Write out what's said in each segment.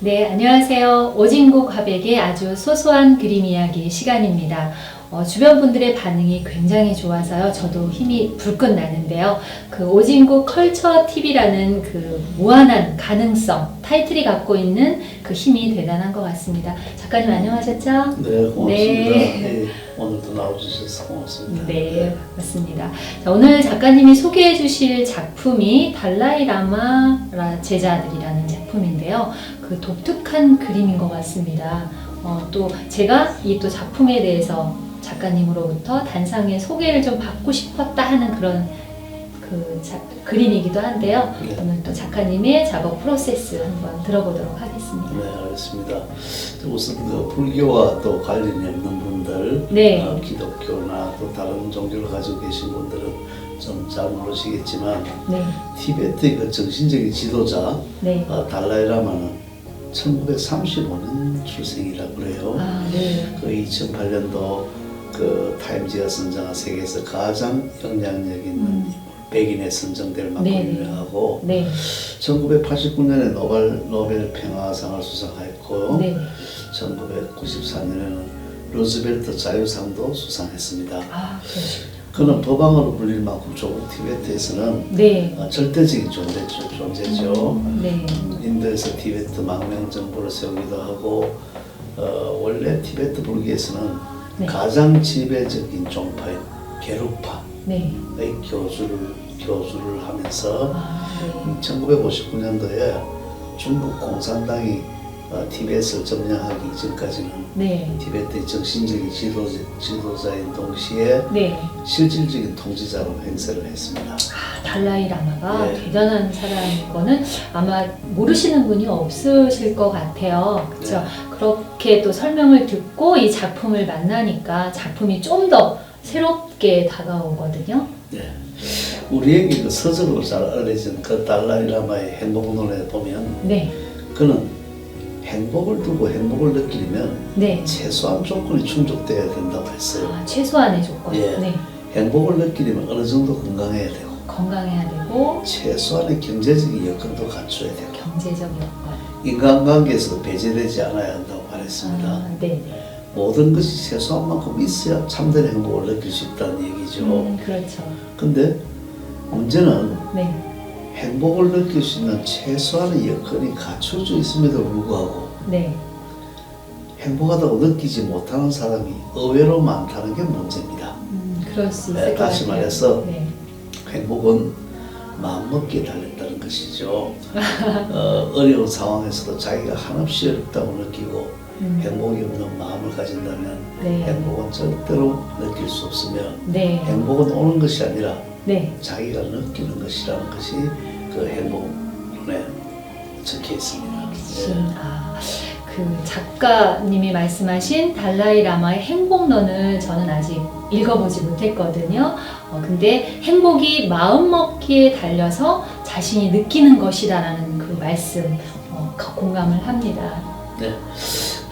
네, 안녕하세요. 오진국 화백의 아주 소소한 그림 이야기 시간입니다. 어, 주변 분들의 반응이 굉장히 좋아서요. 저도 힘이 불끈 나는데요. 그 오진국 컬처 TV라는 그 무한한 가능성 타이틀이 갖고 있는 그 힘이 대단한 것 같습니다. 작가님 안녕하셨죠? 네, 고맙습니다. 네. 네, 오늘도 나와주셔서 고맙습니다. 네, 맞습니다. 자, 오늘 작가님이 소개해 주실 작품이 달라이 라마 제자들이라는 작품인데요. 그 독특한 그림인 것 같습니다. 어, 또 제가 이 또 작품에 대해서 작가님으로부터 단상의 소개를 좀 받고 싶었다 하는 그런 그 자- 그림이기도 한데요. 네. 오늘 또 작가님의 작업 프로세스 한번 들어보도록 하겠습니다. 네, 알겠습니다. 우선 그 불교와 또 관련이 없는 분 들, 네. 어, 기독교나 또 다른 종교를 가지고 계신 분들은 좀 잘 모르시겠지만 네, 티베트의 그 정신적인 지도자 네. 어, 달라이라마는 1935년 출생이라고 그래요. 아, 네. 그 2008년도 그 타임지가 선정한 세계에서 가장 영향력 있는 음. 백인에 선정될 만큼 네, 네. 유명하고 네. 1989년에 노벨, 노벨 평화상을 수상했고 네. 1994년에는 루즈벨트 자유상도 수상했습니다. 아. 그는 법왕으로 불릴 만큼 조국 티베트에서는 네. 어, 절대적인 존재, 존재죠. 네. 인도에서 티베트 망명 정부를 세우기도 하고 어, 원래 티베트 불교에서는 네. 가장 지배적인 종파인 게루파의 네. 교주를 교주를 하면서 아, 네. 1959년도에 중국 공산당이 어, 티벳을 점령하기 이전까지는 네. 티베트의 정신적인 지도, 지도자인 동시에 네. 실질적인 통치자로 행세를 했습니다. 아, 달라이 라마가 네. 대단한 사람인 거는 아마 모르시는 분이 없으실 것 같아요. 그렇죠? 네. 그렇게 또 설명을 듣고 이 작품을 만나니까 작품이 좀 더 새롭게 다가오거든요. 네. 우리에게 그 서적으로 잘 알려진 그 달라이 라마의 행복론에 보면 네. 그는 행복을 두고 행복을 느끼려면 네. 최소한 조건이 충족돼야 된다고 했어요. 아, 최소한의 조건. 예. 네. 행복을 느끼려면 어느 정도 건강해야 되고 건강해야 되고 최소한의 경제적인 여건도 갖춰야 되고 경제적 여건. 인간관계에서도 배제되지 않아야 한다고 말했습니다. 아, 네. 네. 모든 것이 최소한 만큼 있어야 참된 행복을 느낄 수 있다는 얘기죠. 음, 그렇죠. 근데 문제는 네. 행복을 느낄 수 있는 최소한의 여건이 갖춰져 있음에도 불구하고 네. 행복하다고 느끼지 못하는 사람이 의외로 많다는 게 문제입니다. 음, 그럴 수 있을 네, 것 다시. 말해서 네. 행복은 마음먹기에 달렸다는 것이죠. 어, 어려운 상황에서도 자기가 한없이 어렵다고 느끼고 음, 행복이 없는 마음을 가진다면 네. 행복은 절대로 느낄 수 없으며 네. 행복은 오는 것이 아니라 네. 자기가 느끼는 것이라는 것이 그 행복론에 적혀 있습니다. 예. 아, 그 작가님이 말씀하신 달라이 라마의 행복론을 저는 아직 읽어보지 못했거든요. 어, 근데 행복이 마음먹기에 달려서 자신이 느끼는 것이다라는 그 말씀 어, 거- 공감을 합니다. 네.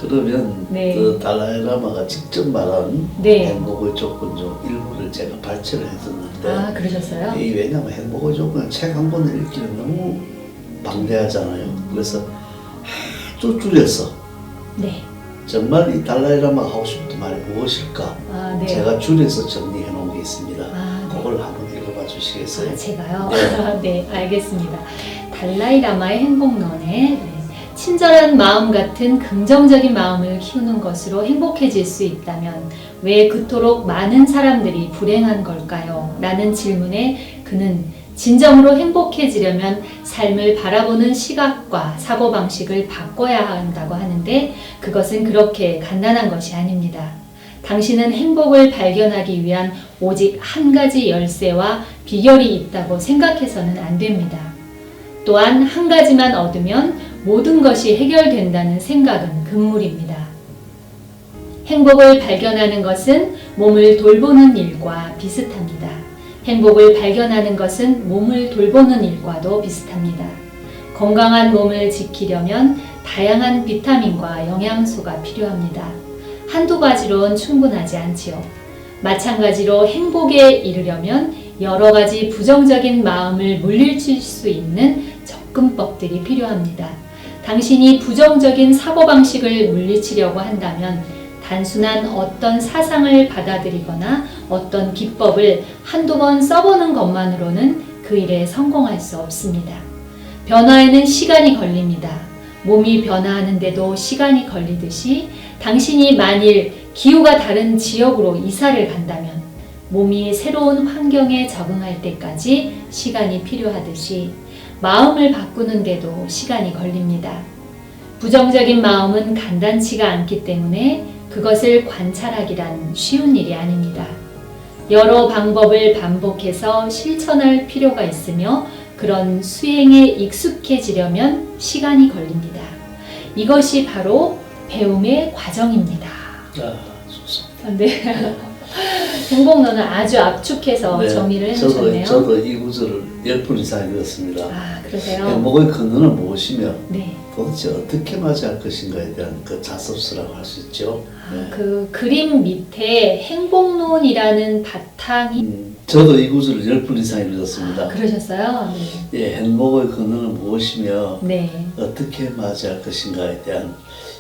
그러면 네. 그 달라이라마가 직접 말한 네. 행복의 조건 중 일부를 제가 발췌를 해뒀는데 아, 그러셨어요? 이 왜냐하면 행복의 조건은 책한 권을 읽기는 너무 방대하잖아요. 그래서 아주 줄여서 네. 정말 이 달라이라마가 하고 싶은 말이 무엇일까 아, 네. 제가 줄여서 정리해 놓은 게 있습니다. 아, 네. 그걸 한번 읽어봐 주시겠어요? 아, 제가요? 네. 네, 알겠습니다. 달라이 라마의 행복론에 네, 친절한 마음 같은 긍정적인 마음을 키우는 것으로 행복해질 수 있다면 왜 그토록 많은 사람들이 불행한 걸까요? 라는 질문에 그는 진정으로 행복해지려면 삶을 바라보는 시각과 사고방식을 바꿔야 한다고 하는데 그것은 그렇게 간단한 것이 아닙니다. 당신은 행복을 발견하기 위한 오직 한 가지 열쇠와 비결이 있다고 생각해서는 안 됩니다. 또한 한 가지만 얻으면 모든 것이 해결된다는 생각은 금물입니다. 행복을 발견하는 것은 몸을 돌보는 일과 비슷합니다. 행복을 발견하는 것은 몸을 돌보는 일과도 비슷합니다. 건강한 몸을 지키려면 다양한 비타민과 영양소가 필요합니다. 한두 가지로는 충분하지 않지요. 마찬가지로 행복에 이르려면 여러 가지 부정적인 마음을 물리칠 수 있는 접근법들이 필요합니다. 당신이 부정적인 사고방식을 물리치려고 한다면 단순한 어떤 사상을 받아들이거나 어떤 기법을 한두 번 써보는 것만으로는 그 일에 성공할 수 없습니다. 변화에는 시간이 걸립니다. 몸이 변화하는데도 시간이 걸리듯이 당신이 만일 기후가 다른 지역으로 이사를 간다면 몸이 새로운 환경에 적응할 때까지 시간이 필요하듯이 마음을 바꾸는데도 시간이 걸립니다. 부정적인 마음은 간단치가 않기 때문에 그것을 관찰하기란 쉬운 일이 아닙니다. 여러 방법을 반복해서 실천할 필요가 있으며 그런 수행에 익숙해지려면 시간이 걸립니다. 이것이 바로 배움의 과정입니다. 아, 좋습니다. 네. 행복론은 아주 압축해서 네, 정리를 해주셨네요. 저도, 저도 이 구절을 열번 이상 읽었습니다. 아 그러세요? 행복의 근원은 무엇이며 네. 도대체 어떻게 맞이할 것인가에 대한 그 자습수라고 할 수 있죠. 네. 그 그림 밑에 행복론이라는 바탕이 음, 저도 이 구절을 열번 이상 읽었습니다. 그러셨어요? 예, 행복의 근원은 무엇이며 네. 네. 어떻게 맞이할 것인가에 대한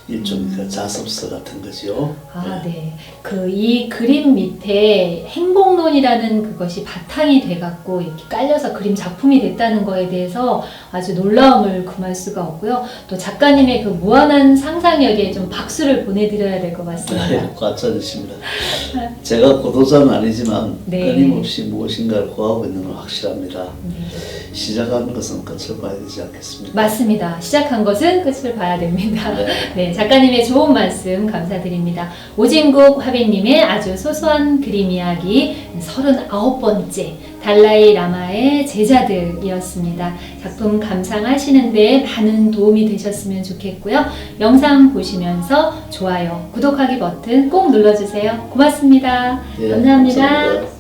일종의 그 자습서 같은 거죠. 아, 네. 그 이 그림 밑에 행복론이라는 그것이 바탕이 돼갖고 이렇게 깔려서 그림 작품이 됐다는 거에 대해서 아주 놀라움을 금할 수가 없고요. 또 작가님의 그 무한한 상상력에 좀 박수를 보내드려야 될 것 같습니다. 네, 과찬이십니다. 제가 고도자는 아니지만 네. 끊임없이 무엇인가를 구하고 있는 건 확실합니다. 네. 시작하는 것은 끝을 봐야 되지 않겠습니까? 맞습니다. 시작한 것은 끝을 봐야 됩니다. 네. 네, 작가님의 좋은 말씀 감사드립니다. 오진국 화비님의 아주 소소한 그림 이야기 39번째 달라이 라마의 제자들이었습니다. 작품 감상하시는데 많은 도움이 되셨으면 좋겠고요. 영상 보시면서 좋아요, 구독하기 버튼 꼭 눌러주세요. 고맙습니다. 예, 감사합니다. 감사합니다.